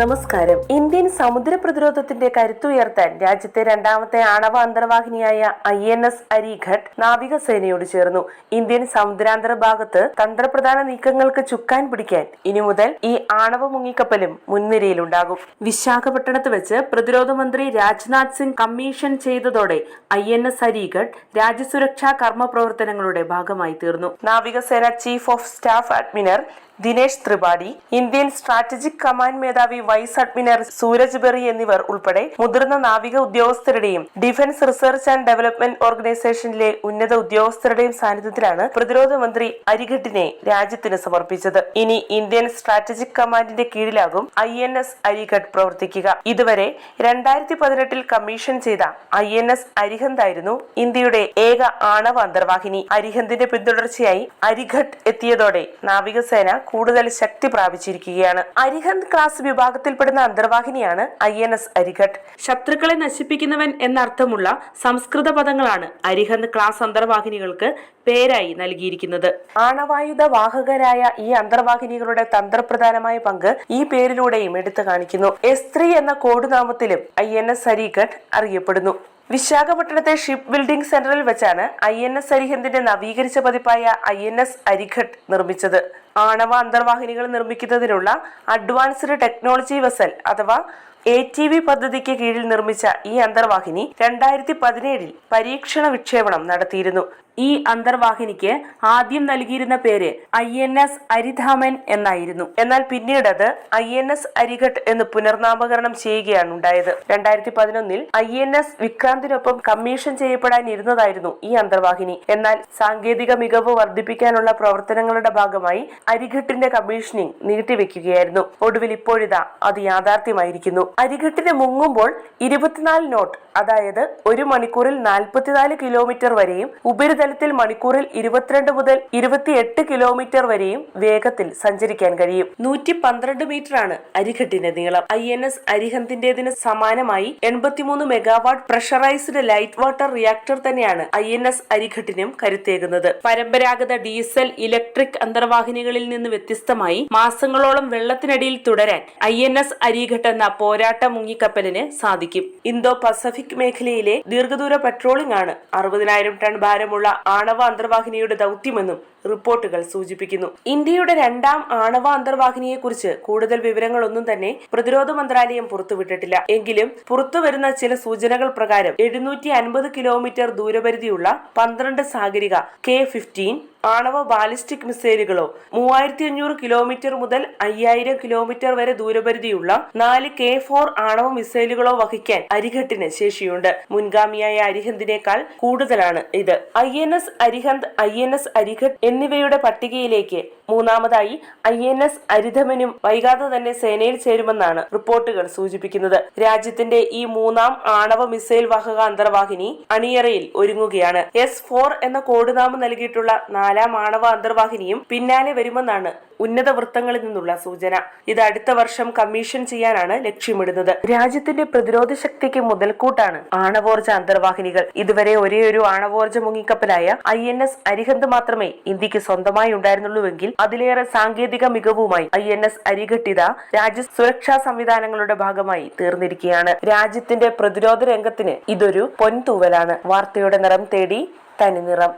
നമസ്കാരം. ഇന്ത്യൻ സമുദ്ര പ്രതിരോധത്തിന്റെ കരുത്തുയർത്താൻ രാജ്യത്തെ രണ്ടാമത്തെ ആണവ അന്തർവാഹിനിയായ ഐ എൻ എസ് അരിഘട്ട് നാവികസേനയോട് ചേർന്നു. ഇന്ത്യൻ സമുദ്രാന്തര ഭാഗത്ത് തന്ത്രപ്രധാന നീക്കങ്ങൾക്ക് ചുക്കാൻ പിടിക്കാൻ ഇനി മുതൽ ഈ ആണവ മുങ്ങിക്കപ്പലും മുൻനിരയിലുണ്ടാകും. വിശാഖപട്ടണത്ത് വെച്ച് പ്രതിരോധ മന്ത്രി രാജ്നാഥ് സിംഗ് കമ്മീഷൻ ചെയ്തതോടെ ഐ എൻ എസ് അരിഘട്ട് രാജ്യസുരക്ഷാ കർമ്മ പ്രവർത്തനങ്ങളുടെ ഭാഗമായി തീർന്നു. നാവികസേന chief of staff admiral Dinesh Tripathi Indian strategic command മേധാവി വൈസ് അഡ്മിനർ സൂരജ് ബെറി എന്നിവർ ഉൾപ്പെടെ മുതിർന്ന നാവിക ഉദ്യോഗസ്ഥരുടെയും ഡിഫൻസ് റിസർച്ച് ആൻഡ് ഡെവലപ്മെന്റ് ഓർഗനൈസേഷനിലെ ഉന്നത ഉദ്യോഗസ്ഥരുടെയും സാന്നിധ്യത്തിലാണ് പ്രതിരോധ മന്ത്രി അരിഘട്ടിനെ രാജ്യത്തിന് സമർപ്പിച്ചത്. ഇനി ഇന്ത്യൻ സ്ട്രാറ്റജിക് കമാൻഡിന്റെ കീഴിലാകും ഐ എൻ എസ് അരിഘട്ട് പ്രവർത്തിക്കുക. ഇതുവരെ രണ്ടായിരത്തി പതിനെട്ടിൽ കമ്മീഷൻ ചെയ്ത ഐ എൻ എസ് അരിഹന്ത് ആയിരുന്നു ഇന്ത്യയുടെ ഏക ആണവ അന്തർവാഹിനി. അരിഹന്തിന്റെ പിന്തുടർച്ചയായി അരിഘട്ട് എത്തിയതോടെ നാവികസേന കൂടുതൽ ശക്തി പ്രാപിച്ചിരിക്കുകയാണ്. അരിഹന്ത് ക്ലാസ് വിഭാഗത്തിൽപ്പെടുന്ന അന്തർവാഹിനിയാണ് ഐ എൻ എസ് അരിഘട്ട്. ശത്രുക്കളെ നശിപ്പിക്കുന്നവൻ എന്നർത്ഥമുള്ള സംസ്കൃത പദങ്ങളാണ് അരിഹന്ത് ക്ലാസ് അന്തർവാഹിനികൾക്ക് പേരായി നൽകിയിരിക്കുന്നത്. ആണവായുധ വാഹകരായ ഈ അന്തർവാഹിനികളുടെ തന്ത്രപ്രധാനമായ പങ്ക് ഈ പേരിലൂടെയും എടുത്തു കാണിക്കുന്നു. എസ് ത്രീ എന്ന കോഡ് നാമത്തിലും ഐ എൻ എസ് അരിഘട്ട് അറിയപ്പെടുന്നു. വിശാഖപട്ടണത്തെ ഷിപ്പ് ബിൽഡിംഗ് സെന്ററിൽ വെച്ചാണ് ഐ എൻ എസ് അരിഹന്തിന്റെ നവീകരിച്ച പതിപ്പായ ഐ എൻ എസ് അരിഘട്ട് നിർമ്മിച്ചത്. ആണവ അന്തർവാഹിനികൾ നിർമ്മിക്കുന്നതിനുള്ള അഡ്വാൻസ്ഡ് ടെക്നോളജി വെസൽ അഥവാ എ ടി വി പദ്ധതിക്ക് കീഴിൽ നിർമ്മിച്ച ഈ അന്തർവാഹിനി രണ്ടായിരത്തി പതിനേഴിൽ പരീക്ഷണ വിക്ഷേപണം നടത്തിയിരുന്നു. ഈ അന്തർവാഹിനിക്ക് ആദ്യം നൽകിയിരുന്ന പേര് ഐ എൻ എസ് അരിധാമൻ എന്നായിരുന്നു. എന്നാൽ പിന്നീട് അത് ഐ എൻ എസ് അരിഘട്ട് എന്ന് പുനർനാമകരണം ചെയ്യുകയാണ് ഉണ്ടായത്. രണ്ടായിരത്തി പതിനൊന്നിൽ ഐ എൻ എസ് വിക്രാന്തിനൊപ്പം കമ്മീഷൻ ചെയ്യപ്പെടാനിരുന്നതായിരുന്നു ഈ അന്തർവാഹിനി. എന്നാൽ സാങ്കേതിക മികവ് വർദ്ധിപ്പിക്കാനുള്ള പ്രവർത്തനങ്ങളുടെ ഭാഗമായി അരിഘട്ടിന്റെ കമ്മീഷനിങ് നീട്ടിവെക്കുകയായിരുന്നു. ഒടുവിൽ ഇപ്പോഴിതാ അത് യാഥാർത്ഥ്യമായിരിക്കുന്നു. അരിഘട്ടിന് മുങ്ങുമ്പോൾ ഇരുപത്തിനാല് നോട്ട് അതായത് ഒരു മണിക്കൂറിൽ നാൽപ്പത്തിനാല് കിലോമീറ്റർ വരെയും ഉപരിതലത്തിൽ മണിക്കൂറിൽ ഇരുപത്തിരണ്ട് മുതൽ ഇരുപത്തിയെട്ട് കിലോമീറ്റർ വരെയും വേഗത്തിൽ സഞ്ചരിക്കാൻ കഴിയും. നൂറ്റി പന്ത്രണ്ട് മീറ്റർ ആണ് അരിഘട്ടിന്റെ നീളം. ഐ എൻ എസ് അരിഹന്തിന്റേതിന് സമാനമായി എൺപത്തിമൂന്ന് megawatt pressurised light water reactor തന്നെയാണ് ഐ എൻ എസ് അരിഘട്ടിനും കരുത്തേകുന്നത്. പരമ്പരാഗത ഡീസൽ ഇലക്ട്രിക് അന്തർവാഹിനികളിൽ നിന്ന് വ്യത്യസ്തമായി മാസങ്ങളോളം വെള്ളത്തിനടിയിൽ തുടരാൻ ഐ എൻ എസ് അരിഘട്ട് എന്ന പോരാട്ട മുങ്ങിക്കപ്പലിന് സാധിക്കും. ഇന്തോ പസഫിക് മേഖലയിലെ ദീർഘദൂര പെട്രോളിംഗ് ആണ്. അറുപതിനായിരം ടൺ ഭാരമുള്ള ആണവ അന്തർവാഹിനിയുടെ ദൗത്യമെന്നും റിപ്പോർട്ടുകൾ സൂചിപ്പിക്കുന്നു. ഇന്ത്യയുടെ രണ്ടാം ആണവ അന്തർവാഹിനിയെ കുറിച്ച് കൂടുതൽ വിവരങ്ങളൊന്നും തന്നെ പ്രതിരോധ മന്ത്രാലയം പുറത്തുവിട്ടിട്ടില്ല. എങ്കിലും പുറത്തുവരുന്ന ചില സൂചനകൾ പ്രകാരം എഴുന്നൂറ്റി അൻപത് കിലോമീറ്റർ ദൂരപരിധിയുള്ള പന്ത്രണ്ട് സാഗരിക കെ ഫിഫ്റ്റീൻ ആണവ ബാലിസ്റ്റിക് മിസൈലുകളോ മൂവായിരത്തി അഞ്ഞൂറ് കിലോമീറ്റർ മുതൽ അയ്യായിരം കിലോമീറ്റർ വരെ ദൂരപരിധിയുള്ള നാല് കെ ഫോർ ആണവ മിസൈലുകളോ വഹിക്കാൻ അരിഹട്ടിന് ശേഷിയുണ്ട്. മുൻഗാമിയായ അരിഹന്തിനേക്കാൾ കൂടുതലാണ് ഇത്. I N S Arihant I N S Arighat എന്നിവയുടെ പട്ടികയിലേക്ക് മൂന്നാമതായി ഐ എൻ എസ് അരിധമനും വൈകാതെ തന്നെ സേനയിൽ ചേരുമെന്നാണ് റിപ്പോർട്ടുകൾ സൂചിപ്പിക്കുന്നത്. രാജ്യത്തിന്റെ ഈ മൂന്നാം ആണവ മിസൈൽ വാഹക അന്തർവാഹിനി അണിയറയിൽ ഒരുങ്ങുകയാണ്. എസ് ഫോർ എന്ന കോഡുനാമം നൽകിയിട്ടുള്ള നാലാം ആണവ അന്തർവാഹിനിയും പിന്നാലെ വരുമെന്നാണ് ഉന്നത വൃത്തങ്ങളിൽ നിന്നുള്ള സൂചന. ഇത് അടുത്ത വർഷം കമ്മീഷൻ ചെയ്യാനാണ് ലക്ഷ്യമിടുന്നത്. രാജ്യത്തിന്റെ പ്രതിരോധ ശക്തിക്ക് മുതൽക്കൂട്ടാണ് ആണവോർജ അന്തർവാഹിനികൾ. ഇതുവരെ ഒരേ ഒരു ആണവോർജ മുങ്ങിക്കപ്പലായ ഐ എൻ എസ് അരിഹന്ത് മാത്രമേ ഇന്ത്യയ്ക്ക് സ്വന്തമായി ഉണ്ടായിരുന്നുള്ളൂവെങ്കിൽ അതിലേറെ സാങ്കേതിക മികവുമായി ഐ എൻ എസ് അരികട്ടിത രാജ്യ സുരക്ഷാ സംവിധാനങ്ങളുടെ ഭാഗമായി തീർന്നിരിക്കുകയാണ്. രാജ്യത്തിന്റെ പ്രതിരോധ രംഗത്തിന് ഇതൊരു പൊൻതൂവലാണ്. വാർത്തയുടെ നിറം തേടി തനിനിറം.